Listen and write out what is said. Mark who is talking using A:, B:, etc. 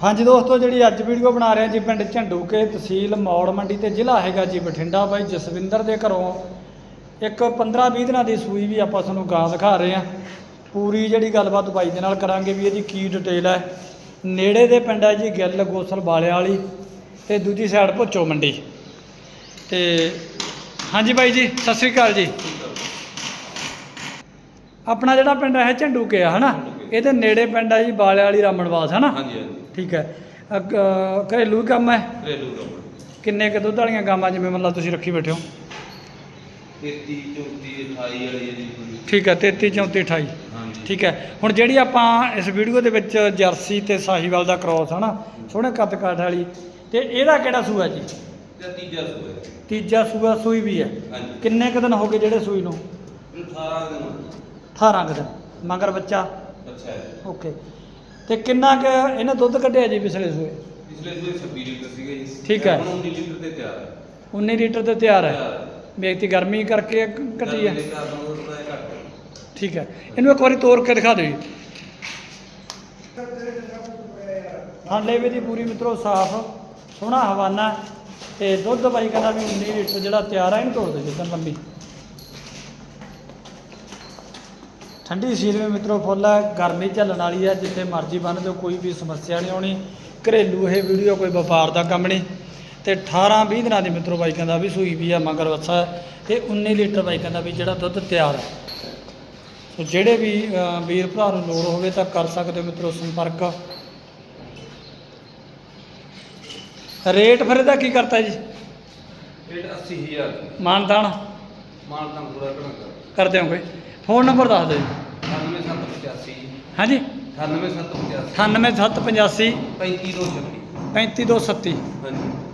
A: ਹਾਂਜੀ ਦੋਸਤੋ, ਜਿਹੜੀ ਅੱਜ ਵੀਡੀਓ ਬਣਾ ਰਹੇ ਹਾਂ ਜੀ ਪਿੰਡ ਝੰਡੂਕੇ ਤਹਿਸੀਲ ਮੌੜ ਮੰਡੀ ਤੇ ਜ਼ਿਲ੍ਹਾ ਹੈਗਾ ਜੀ ਬਠਿੰਡਾ ਬਾਈ ਜਸਵਿੰਦਰ ਦੇ ਘਰੋਂ। ਇੱਕ 15-20 ਦਿਨਾਂ ਦੀ ਸੂਈ ਵੀ ਆਪਾਂ ਤੁਹਾਨੂੰ ਗਾਂ ਦਿਖਾ ਰਹੇ ਹਾਂ। ਪੂਰੀ ਜਿਹੜੀ ਗੱਲਬਾਤ ਬਾਈ ਦੇ ਨਾਲ ਕਰਾਂਗੇ ਵੀ ਇਹਦੀ ਕੀ ਡਿਟੇਲ ਹੈ। ਨੇੜੇ ਦੇ ਪਿੰਡ ਹੈ ਜੀ ਗਿੱਲ ਗੋਸਲ ਵਾਲਿਆਂ ਵਾਲੀ ਤੇ ਦੂਜੀ ਸਾਈਡ ਭੁੱਚੋ ਮੰਡੀ। ਤੇ ਹਾਂਜੀ ਬਾਈ ਜੀ, ਸਤਿ ਸ੍ਰੀ ਅਕਾਲ ਜੀ। ਆਪਣਾ ਜਿਹੜਾ ਪਿੰਡ ਹੈ ਝੰਡੂਕੇ ਆ, ਹਨਾ? ਇਹਦੇ ਨੇੜੇ ਪਿੰਡ ਹੈ ਜੀ ਬਾਲੇ ਵਾਲੀ ਰਾਮਣਵਾਸ ਹਨਾ?
B: ਹਾਂਜੀ ਹਾਂਜੀ।
A: ਠੀਕ ਹੈ। ਅਗ- ਘਰੇਲੂ ਕੰਮ ਹੈ?
B: ਘਰੇਲੂ ਕੰਮ
A: ਕਿੰਨੇ ਕੁ ਦੁੱਧ ਵਾਲੀਆਂ ਗਾਵਾਂ ਜਿਵੇਂ ਮਤਲਬ ਤੁਸੀਂ ਰੱਖੀ ਬੈਠੇ ਹੋ?
B: 33 34 28 ਵਾਲੀ ਹੈ ਜੀ। ਪੂਰੀ।
A: ਠੀਕ ਹੈ 33 34 28
B: ਹਾਂਜੀ।
A: ਠੀਕ ਹੈ। ਹੁਣ ਜਿਹੜੀ ਆਪਾਂ ਇਸ ਵੀਡੀਓ ਦੇ ਵਿੱਚ ਜਰਸੀ ਤੇ ਸਾਹੀਵਾਲ ਦਾ ਕ੍ਰਾਸ ਹਨਾ? ਸੋਹਣੇ ਕੱਦ ਕਾਠ ਵਾਲੀ। ਤੇ ਇਹਦਾ ਕਿਹੜਾ ਸੂਆ ਜੀ?
B: ਤੇ ਤੀਜਾ ਸੂਆ ਹੈ।
A: ਤੀਜਾ ਸੂਆ ਸੂਈ ਵੀ ਹੈ।
B: ਹਾਂਜੀ।
A: ਕਿੰਨੇ ਕੁ ਦਿਨ ਹੋ ਗਏ ਜਿਹੜੇ ਸੂਈ ਨੂੰ?
B: ਇਹ 18 ਦਿਨ
A: 18 ਕੁ ਦਿਨ। ਮਗਰ ਬੱਚਾ?
B: ਅੱਛਾ
A: ਓਕੇ। ਤੇ ਕਿੰਨਾ ਕੁ ਇਹਨੇ ਦੁੱਧ ਕੱਢਿਆ ਜੀ ਪਿਛਲੇ ਸੂਏ?
B: ਪਿਛਲੇ ਸੂਏ 26 ਲੀਟਰ ਸੀਗਾ ਜੀ।
A: ਠੀਕ ਹੈ।
B: ਹੁਣ 19 ਲੀਟਰ ਤੇ ਤਿਆਰ ਹੈ।
A: 19 ਲੀਟਰ ਤੇ ਤਿਆਰ ਹੈ। ਵੇਖਤੀ ਗਰਮੀ ਕਰਕੇ ਘਟੀ ਹੈ। ਠੀਕ ਹੈ। ਇਹਨੂੰ ਇੱਕ ਵਾਰੀ ਤੋੜ ਕੇ ਦਿਖਾ ਦਿਓ ਜੀ। ਵੀ ਦੀ ਪੂਰੀ ਮਿੱਤਰੋ ਸਾਫ਼ ਸੋਹਣਾ ਹਵਾਨਾ ਤੇ ਦੁੱਧ ਬਾਈ ਕਹਿੰਦਾ ਵੀ 19 ਲੀਟਰ ਜਿਹੜਾ ਤਿਆਰ ਹੈ ਇਹਨੂੰ ਤੋੜ ਦਿਓ ਜਿੱਦਾਂ ਲੰਬੀ। ਠੰਡੀ ਸੀਲ ਵਿੱਚ ਮਿੱਤਰੋ ਫੁੱਲ ਹੈ ਗਰਮੀ ਝੱਲਣ ਵਾਲੀ ਹੈ ਜਿੱਥੇ ਮਰਜ਼ੀ ਬੰਨ ਦਿਓ ਕੋਈ ਵੀ ਸਮੱਸਿਆ ਨਹੀਂ ਆਉਣੀ। ਘਰੇਲੂ ਇਹ ਵੀਡੀਓ ਕੋਈ ਵਪਾਰ ਦਾ ਕੰਮ ਨਹੀਂ। ਤੇ 18 20 ਦਿਨਾਂ ਦੀ ਮਿੱਤਰੋ ਬਾਈ ਕਹਿੰਦਾ ਵੀ ਸੂਈ ਵੀ ਹੈ ਮਗਰ ਵੱਛਾ ਤੇ 19 ਲੀਟਰ ਬਾਈ ਕਹਿੰਦਾ ਵੀ ਜਿਹੜਾ ਦੁੱਧ ਤਿਆਰ ਹੈ। ਸੋ ਜਿਹੜੇ ਵੀ ਵੀਰ ਭਰਾ ਨੂੰ ਲੋੜ ਹੋਵੇ ਤਾਂ ਕਰ ਸਕਦੇ ਮਿੱਤਰੋ ਸੰਪਰਕ। ਰੇਟ ਫਿਰ ਇਹਦਾ ਕੀ ਕਰਤਾ ਜੀ?
B: ਰੇਟ 80000
A: ਮਾਨਦਾਨ
B: ਮਾਲ ਤਾਂ ਪੂਰਾ ਘਣਾ ਕਰ
A: ਕਰ ਦਿਓਗੇ ਫੋਨ ਨੰਬਰ ਦੱਸ ਦਿਓ ਜੀ।
B: 98785
A: ਹਾਂਜੀ।
B: 98785
A: 98785
B: 35226
A: 35237
B: ਹਾਂਜੀ।